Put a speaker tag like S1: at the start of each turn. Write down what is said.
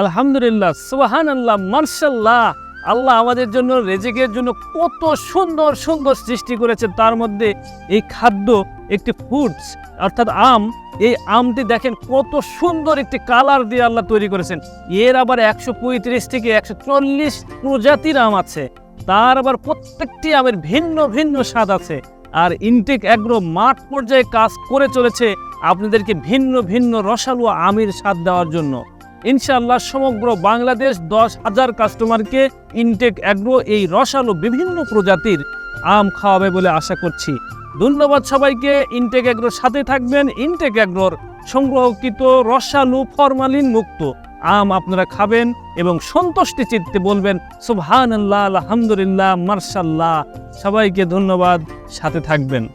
S1: আলহামদুলিল্লাহ সুবাহান আল্লাহ মার্শাল্লাহ। আল্লাহ আমাদের জন্য রেজেকের জন্য কত সুন্দর সুন্দর সৃষ্টি করেছে। তার মধ্যে এই খাদ্য, একটি ফুডস অর্থাৎ আম, এই আমটি দেখেন কত সুন্দর একটি কালার দিয়ে আল্লাহ তৈরি করেছেন। এর আবার একশো পঁয়ত্রিশ থেকে একশো চল্লিশ প্রজাতির আম আছে। তার আবার প্রত্যেকটি আমের ভিন্ন ভিন্ন স্বাদ আছে। আর ইনটেক অ্যাগ্রো মাঠ পর্যায়ে কাজ করে চলেছে আপনাদেরকে ভিন্ন ভিন্ন রসালো আমের স্বাদ দেওয়ার জন্য। ইনশাআল্লাহ সমগ্র বাংলাদেশ দশ হাজার কাস্টমারকে ইনটেক অ্যাগ্রো এই রসালো বিভিন্ন প্রজাতির আম খাওয়াবে বলে আশা করছি। ধন্যবাদ সবাইকে, ইনটেক অ্যাগ্রোর সাথে থাকবেন। ইনটেক অ্যাগ্রোর সংগ্রহকৃত রসালো ফরমালিন মুক্ত আম আপনারা খাবেন এবং সন্তুষ্টি চিত্তে বলবেন সুবহান আল্লাহ আলহামদুলিল্লাহ, মার্শাল্লাহ। সবাইকে ধন্যবাদ, সাথে থাকবেন।